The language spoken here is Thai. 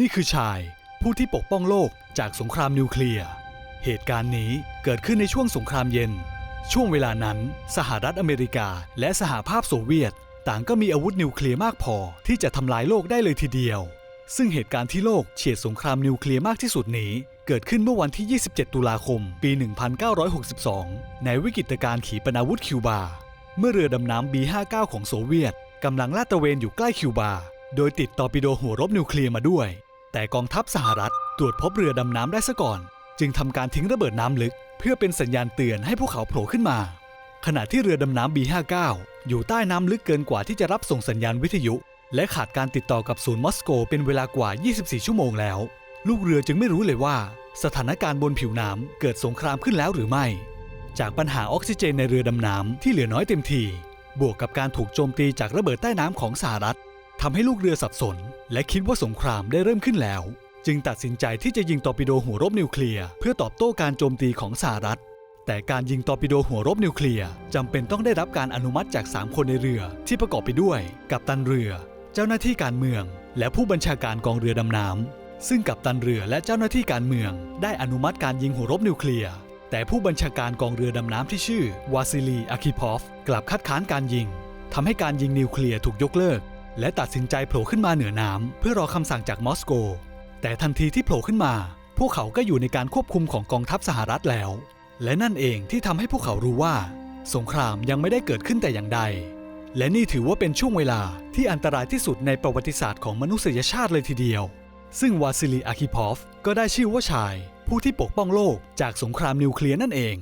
นี่คือชายผู้ที่ปกป้องโลกจากสงครามนิวเคลียร์ เหตุการณ์นี้เกิดขึ้นในช่วงสงครามเย็น ช่วงเวลานั้น สหรัฐอเมริกา และสหภาพโซเวียต ต่างก็มีอาวุธนิวเคลียร์มากพอที่จะทำลายโลกได้เลยทีเดียว ซึ่งเหตุการณ์ที่โลกเฉียดสงครามนิวเคลียร์มากที่สุดนี้ เกิดขึ้นเมื่อวันที่ 27 ตุลาคม ปี 1962 ในวิกฤตการณ์ขีปนาวุธคิวบา เมื่อเรือดำน้ำ B-59 ของโซเวียตกำลังลาดตระเวนอยู่ใกล้คิวบา โดยติดตอร์ปิโดหัวรบนิวเคลียร์มาด้วย แต่กองทัพสหรัฐตรวจพบเรือดำน้ำได้ซะก่อน จึงทำการทิ้งระเบิดน้ำลึก เพื่อเป็นสัญญาณเตือนให้พวกเขาโผล่ขึ้นมา ขณะที่เรือดำน้ำ B59 อยู่ใต้น้ำลึกเกินกว่าที่จะรับส่งสัญญาณวิทยุ และขาดการติดต่อกับศูนย์มอสโกเป็นเวลากว่า 24 ชั่วโมงแล้ว ลูกเรือจึงไม่รู้เลยว่า สถานการณ์บนผิวน้ำเกิดสงครามขึ้นแล้วหรือไม่ จากปัญหาออกซิเจนในเรือดำน้ำที่เหลือน้อยเต็มทีบวกกับการถูกโจมตีจากระเบิดใต้น้ำของสหรัฐ ทำให้ลูกเรือสับสน และคิดว่าสงครามได้เริ่มขึ้นแล้ว จึงตัดสินใจที่จะยิงตอร์ปิโดหัวรบนิวเคลียร์เพื่อตอบโต้การโจมตีของสหรัฐ แต่การยิงตอร์ปิโดหัวรบนิวเคลียร์จำเป็นต้องได้รับการอนุมัติจาก 3 คนในเรือที่ประกอบไปด้วย กัปตันเรือ เจ้าหน้าที่การเมือง และผู้บัญชาการกองเรือดำน้ำซึ่งกัปตันเรือและเจ้าหน้าที่การเมือง ได้อนุมัติการยิงหัวรบนิวเคลียร์แต่ผู้บัญชาการกองเรือดำน้ำที่ชื่อวาซิลีอาคิพอฟกลับคัดค้านการยิงทำให้การยิงนิวเคลียร์ถูกยกเลิก และตัดสินใจโผล่ขึ้นมาเหนือน้ำเพื่อรอคำสั่งจากมอสโก แต่ทันทีที่โผล่ขึ้นมา พวกเขาก็อยู่ในการควบคุมของกองทัพสหรัฐแล้ว และนั่นเองที่ทำให้พวกเขารู้ว่า สงครามยังไม่ได้เกิดขึ้นแต่อย่างใด และนี่ถือว่าเป็นช่วงเวลาที่อันตรายที่สุดในประวัติศาสตร์ของมนุษยชาติเลยทีเดียว ซึ่งวาซิลีอาคิพอฟก็ได้ชื่อว่าชาย ผู้ที่ปกป้องโลกจากสงครามนิวเคลียร์นั่นเอง